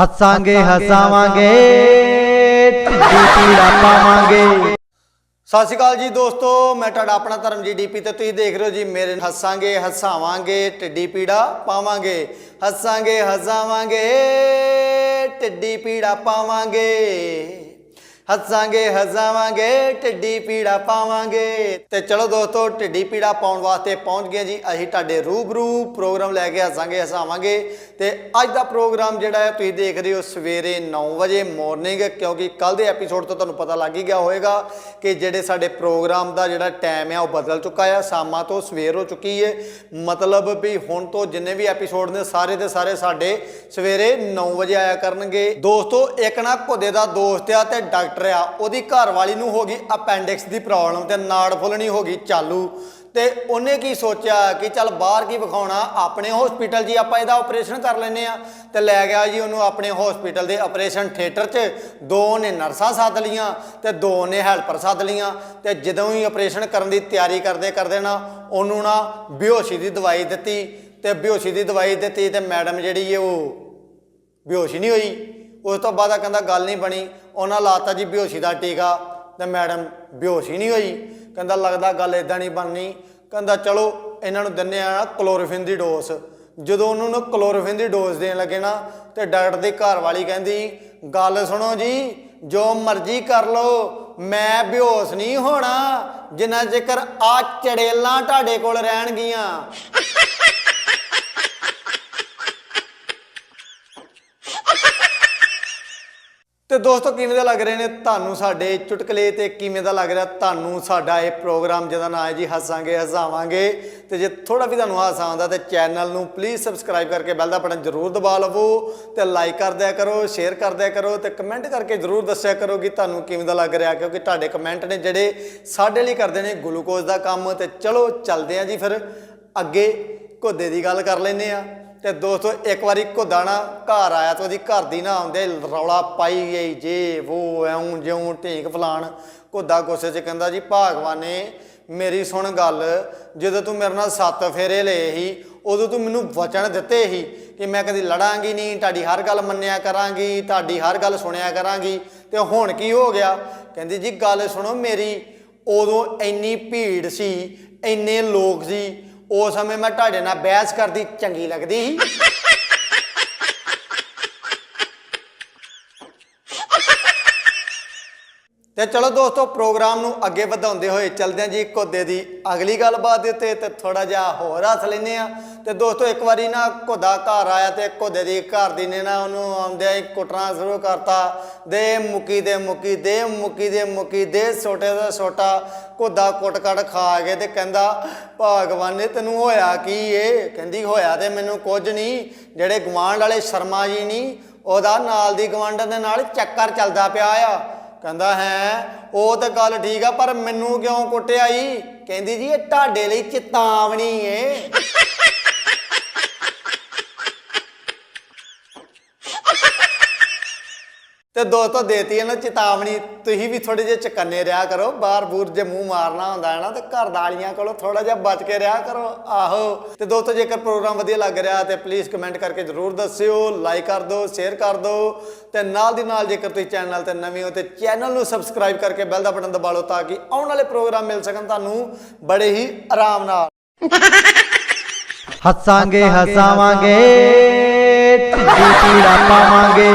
ਹੱਸਾਂਗੇ, ਹਸਾਵਾਂਗੇ ਢਿੱਡੀ ਪੀੜਾ ਪਾਵਾਂਗੇ ਸਤਿ ਸ਼੍ਰੀ ਅਕਾਲ ਜੀ ਦੋਸਤੋ, ਮੈਂ ਤੁਹਾਡਾ ਆਪਣਾ ਧਰਮ ਜੀ ਡੀਪੀ ਤੇ ਤੁਸੀਂ ਦੇਖ ਰਹੇ ਹੋ ਜੀ, ਮੇਰੇ ਹੱਸਾਂਗੇ, ਹਸਾਵਾਂਗੇ ਟਿੱਡੀ ਪੀੜਾ ਪਾਵਾਂਗੇ। ਹੱਸਾਂਗੇ, ਹਸਾਵਾਂਗੇ ਟਿੱਡੀ ਪੀੜਾ ਪਾਵਾਂਗੇ। ਹੱਸਾਂਗੇ, ਹਸਾਵਾਂਗੇ, ਢਿੱਡੀ ਪੀੜਾ ਪਾਵਾਂਗੇ। ਤੇ ਚਲੋ ਦੋਸਤੋ, ਢਿੱਡੀ ਪੀੜਾ ਪਾਉਣ ਵਾਸਤੇ ਪਹੁੰਚ ਗਏ ਜੀ ਅਸੀਂ ਤੁਹਾਡੇ ਰੂਬਰੂ। ਪ੍ਰੋਗਰਾਮ ਲੈ ਕੇ ਹੱਸਾਂਗੇ, ਹਸਾਵਾਂਗੇ। ਤੇ ਅੱਜ ਦਾ ਪ੍ਰੋਗਰਾਮ ਜਿਹੜਾ ਹੈ, ਤੁਸੀਂ ਦੇਖ ਰਹੇ ਹੋ ਸਵੇਰੇ 9 ਵਜੇ ਮਾਰਨਿੰਗ ਕਿਉਂਕਿ ਕੱਲ ਦੇ ਐਪੀਸੋਡ ਤੋਂ ਤੁਹਾਨੂੰ ਪਤਾ ਲੱਗ ਹੀ ਗਿਆ ਹੋਵੇਗਾ ਕਿ ਜਿਹੜੇ ਸਾਡੇ ਪ੍ਰੋਗਰਾਮ ਦਾ ਜਿਹੜਾ ਟਾਈਮ ਹੈ ਉਹ ਬਦਲ ਚੁੱਕਾ ਹੈ ਸ਼ਾਮਾਂ ਤੋਂ ਸਵੇਰ ਹੋ ਚੁੱਕੀ ਹੈ ਮਤਲਬ ਵੀ ਹੁਣ ਤੋਂ ਜਿੰਨੇ ਵੀ ਐਪੀਸੋਡ ਨੇ, ਸਾਰੇ ਦੇ ਸਾਰੇ ਸਾਡੇ ਸਵੇਰੇ 9 ਵਜੇ ਆਇਆ ਕਰਨਗੇ। ਦੋਸਤੋ, ਇੱਕ ਨਾ ਘੁੱਦੇ ਦਾ ਦੋਸਤ ਆ ਤੇ ਡਾਕਟਰ ਆ ਉਹਦੀ ਘਰ ਵਾਲੀ ਨੂੰ ਹੋ ਗਈ ਅਪੈਂਡਿਕਸ ਦੀ ਪ੍ਰੋਬਲਮ ਤੇ ਨਾੜ ਫੁੱਲਣੀ ਹੋ ਗਈ ਚਾਲੂ। ਤੇ ਉਹਨੇ ਕੀ ਸੋਚਿਆ ਕਿ ਚੱਲ ਬਾਹਰ ਕੀ ਵਿਖਾਉਣਾ? ਆਪਣੇ ਹਸਪੀਟਲ ਜੀ ਆਪਾਂ ਇਹਦਾ ਆਪਰੇਸ਼ਨ ਕਰ ਲੈਨੇ ਆ ਤੇ ਲੈ ਗਿਆ ਜੀ ਉਹਨੂੰ ਆਪਣੇ ਹਸਪੀਟਲ ਦੇ ਆਪਰੇਸ਼ਨ ਥੀਏਟਰ 'ਚ। ਦੋ ਨੇ ਨਰਸਾਂ ਸੱਦ ਲੀਆਂ ਤੇ ਦੋ ਨੇ ਹੈਲਪਰ ਸੱਦ ਲੀਆਂ ਤੇ ਜਦੋਂ ਹੀ ਆਪਰੇਸ਼ਨ ਕਰਨ ਦੀ ਤਿਆਰੀ ਕਰਦੇ ਕਰਦੇ ਨਾ ਉਹਨੂੰ ਨਾ ਬਿਹੋਸ਼ੀ ਦੀ ਦਵਾਈ ਦਿੱਤੀ। ਤੇ ਬਿਹੋਸ਼ੀ ਦੀ ਦਵਾਈ ਦਿੱਤੀ ਤੇ ਮੈਡਮ ਜਿਹੜੀ ਹੈ ਉਹ ਬੇਹੋਸ਼ ਨਹੀਂ ਹੋਈ। ਉਸ ਤੋਂ ਬਾਅਦ ਆ ਕਹਿੰਦਾ, ਗੱਲ ਨਹੀਂ ਬਣੀ। ਉਹਨਾਂ ਲਾਤਾ ਜੀ ਬਿਹੋਸ਼ੀ ਦਾ ਟੀਕਾ ਤੇ ਮੈਡਮ ਬਿਹੋਸ਼ ਹੀ ਨਹੀਂ ਹੋਈ। ਕਹਿੰਦਾ ਲੱਗਦਾ ਗੱਲ ਇਦਾਂ ਨਹੀਂ ਬਣਨੀ। ਕਹਿੰਦਾ ਚਲੋ ਇਹਨਾਂ ਨੂੰ ਦਿੰਨੇ ਆ ਕਲੋਰੋਫਿਨ ਦੀ ਡੋਜ਼। ਜਦੋਂ ਉਹਨਾਂ ਨੂੰ ਕਲੋਰੋਫਿਨ ਦੀ ਡੋਜ਼ ਦੇਣ ਲੱਗੇ ਨਾ ਤੇ ਡਾਕਟਰ ਦੀ ਘਰ ਵਾਲੀ ਕਹਿੰਦੀ, ਗੱਲ ਸੁਣੋ ਜੀ, ਜੋ ਮਰਜ਼ੀ ਕਰ ਲਓ, ਮੈਂ ਬਿਹੋਸ ਨਹੀਂ ਹੋਣਾ। ਜਿੰਨਾ ਚਿਰ ਆ ਚੜੇਲਾਂ ਤੁਹਾਡੇ ਕੋਲ ਰਹਿਣਗੀਆਂ। ਤੇ ਦੋਸਤੋ, ਕਿਵੇਂ ਦਾ ਲੱਗ ਰਹੇ ਨੇ ਤੁਹਾਨੂੰ ਸਾਡੇ ਚੁਟਕਲੇ ਤੇ ਕਿਵੇਂ ਦਾ ਲੱਗ ਰਿਹਾ? ਤੁਹਾਨੂੰ ਸਾਡਾ ਇਹ ਪ੍ਰੋਗਰਾਮ ਜਿਹਦਾ ਨਾਮ ਹੈ ਜੀ, ਹੱਸਾਂਗੇ, ਹਸਾਵਾਂਗੇ। ਤੇ ਜੇ ਥੋੜਾ ਵੀ ਤੁਹਾਨੂੰ ਹਾਸਾ ਆਉਂਦਾ ਤੇ ਚੈਨਲ ਨੂੰ ਪਲੀਜ਼ ਸਬਸਕ੍ਰਾਈਬ ਕਰਕੇ ਬੈਲ ਦਾ ਬਟਨ ਜ਼ਰੂਰ ਦਬਾ ਲਵੋ ਤੇ ਲਾਈਕ ਕਰ ਦਿਆ ਕਰੋ ਸ਼ੇਅਰ ਕਰ ਦਿਆ ਕਰੋ ਤੇ ਕਮੈਂਟ ਕਰਕੇ ਜ਼ਰੂਰ ਦੱਸਿਆ ਕਰੋ ਕਿ ਤੁਹਾਨੂੰ ਕਿਵੇਂ ਦਾ ਲੱਗ ਰਿਹਾ, ਕਿਉਂਕਿ ਤੁਹਾਡੇ ਕਮੈਂਟ ਨੇ ਜਿਹੜੇ ਸਾਡੇ ਲਈ ਕਰਦੇ ਨੇ ਗਲੂਕੋਜ਼ ਦਾ ਕੰਮ। ਤੇ ਚਲੋ, ਚੱਲਦੇ ਆਂ ਜੀ ਫਿਰ ਅੱਗੇ ਘੋਦੇ ਦੀ ਗੱਲ ਕਰ ਲੈਨੇ ਆ ਤੇ ਦੋਸਤੋ, ਇੱਕ ਵਾਰੀ ਘੁੱਦਾਣਾ ਘਰ ਆਇਆ ਤੇ ਉਹਦੀ ਘਰ ਦੀ ਨਾ ਆਉਂਦੇ ਰੌਲਾ ਪਾਈ ਗਈ, ਜੇ ਉਹ ਐਉਂ, ਜਿਉਂ ਢੀਂਕ ਫਲਾਣ। ਘੁੱਦਾ ਗੁੱਸੇ 'ਚ ਕਹਿੰਦਾ, ਜੀ ਭਾਗਵਾਨੇ, ਮੇਰੀ ਸੁਣ ਗੱਲ। ਜਦੋਂ ਤੂੰ ਮੇਰੇ ਨਾਲ ਸੱਤ ਫੇਰੇ ਲਏ ਸੀ, ਉਦੋਂ ਤੂੰ ਮੈਨੂੰ ਵਚਨ ਦਿੱਤੇ ਸੀ ਕਿ ਮੈਂ ਕਦੀ ਲੜਾਂਗੀ ਨਹੀਂ, ਤੁਹਾਡੀ ਹਰ ਗੱਲ ਮੰਨਿਆ ਕਰਾਂਗੀ, ਤੁਹਾਡੀ ਹਰ ਗੱਲ ਸੁਣਿਆ ਕਰਾਂਗੀ। ਤੇ ਹੁਣ ਕੀ ਹੋ ਗਿਆ? ਕਹਿੰਦੀ, ਜੀ ਗੱਲ ਸੁਣੋ ਮੇਰੀ, ਉਦੋਂ ਇੰਨੀ ਭੀੜ ਸੀ, ਇੰਨੇ ਲੋਕ ਸੀ ਉਸ ਸਮੇਂ ਮੈਂ ਤੁਹਾਡੇ ਨਾਲ ਬਹਿਸ ਕਰਦੀ, ਚੰਗੀ ਲੱਗਦੀ। ਸੀ ਤੇ ਚਲੋ ਦੋਸਤੋ, ਪ੍ਰੋਗਰਾਮ ਨੂੰ ਅੱਗੇ ਵਧਾਉਂਦੇ ਹੋਏ ਚੱਲਦੇ ਹਾਂ ਜੀ ਘੋਦੇ ਦੀ ਅਗਲੀ ਗੱਲਬਾਤ ਦੇ ਉੱਤੇ ਤੇ ਥੋੜਾ ਜਿਹਾ ਹੋਰ ਹੱਸ ਲੈਨੇ ਆ। ਤੇ ਦੋਸਤੋ, ਇੱਕ ਵਾਰੀ ਨਾ ਘੋਦਾ ਘਰ ਆਇਆ ਤੇ ਘੋਦੇ ਦੀ ਘਰ ਦੀ ਨੇ ਨਾ ਉਹਨੂੰ ਆਉਂਦਿਆਂ ਹੀ ਕੁੱਟਣਾ ਸ਼ੁਰੂ ਕਰਤਾ। ਦੇ ਮੁੱਕੀ ਦੇ ਮੁੱਕੀ ਦੇ ਮੁੱਕੀ ਦੇ ਮੁੱਕੀ, ਦੇ ਛੋਟੇ ਦਾ ਛੋਟਾ ਘੋਦਾ ਕੁੱਟ ਕੱਟ ਖਾ ਕੇ ਤੇ ਕਹਿੰਦਾ, ਭਗਵਾਨ ਨੇ ਤੈਨੂੰ ਹੋਇਆ ਕੀ ਏ? ਕਹਿੰਦੀ, ਹੋਇਆ ਤੇ ਮੈਨੂੰ ਕੁਝ ਨਹੀਂ ਜਿਹੜੇ ਗਵਾਂਢ ਵਾਲੇ ਸ਼ਰਮਾ ਜੀ ਨਹੀਂ ਉਹਦਾ ਨਾਲ ਦੀ ਗਵਾਂਢ ਦੇ ਨਾਲ ਚੱਕਰ ਚੱਲਦਾ ਪਿਆ ਆ। ਕਹਿੰਦਾ, ਹੈ, ਉਹ ਤਾਂ ਗੱਲ ਠੀਕ ਆ, ਪਰ ਮੈਨੂੰ ਕਿਉਂ ਕੁੱਟਿਆ ਈ? ਕਹਿੰਦੀ, ਜੀ, ਇਹ ਤੁਹਾਡੇ ਲਈ ਚੇਤਾਵਨੀ ਏ। ਤੇ ਦੋਸਤੋ ਦੇਤੀ ਹੈ ਨਾ ਚੇਤਾਵਨੀ ਤੁਸੀਂ ਵੀ ਥੋੜੇ ਜਿਹਾ ਚਕੰਨੇ ਰਿਹਾ ਕਰੋ ਬਾਹਰ ਬੂਰ ਜੇ ਮੂੰਹ ਮਾਰਨਾ ਹੁੰਦਾ ਹੈ ਨਾ ਤੇ ਘਰ ਦਾਲੀਆਂ ਕੋਲੋਂ ਥੋੜਾ ਜਿਹਾ ਬਚ ਕੇ ਰਿਹਾ ਕਰੋ। ਆਹੋ। ਤੇ ਦੋਸਤੋ ਜੇਕਰ ਪ੍ਰੋਗਰਾਮ ਵਧੀਆ ਲੱਗ ਰਿਹਾ ਤੇ ਪਲੀਜ਼ ਕਮੈਂਟ ਕਰਕੇ ਜਰੂਰ ਦੱਸਿਓ ਲਾਈਕ ਕਰ ਦਿਓ ਸ਼ੇਅਰ ਕਰ ਦਿਓ। ਤੇ ਨਾਲ ਦੀ ਨਾਲ ਜੇਕਰ ਤੁਸੀਂ ਚੈਨਲ ਤੇ ਨਵੇਂ ਹੋ ਤੇ ਚੈਨਲ ਨੂੰ ਸਬਸਕ੍ਰਾਈਬ ਕਰਕੇ ਬੈਲ ਦਾ ਬਟਨ ਦਬਾ ਲਓ ਤਾਂ ਕਿ ਆਉਣ ਵਾਲੇ ਪ੍ਰੋਗਰਾਮ ਮਿਲ ਸਕਣ ਤੁਹਾਨੂੰ ਬੜੇ ਹੀ ਆਰਾਮ ਨਾਲ। ਹੱਸਾਂਗੇ ਹਸਾਵਾਂਗੇ ਢਿੱਡੀ ਪੀੜਾ ਪਾਵਾਂਗੇ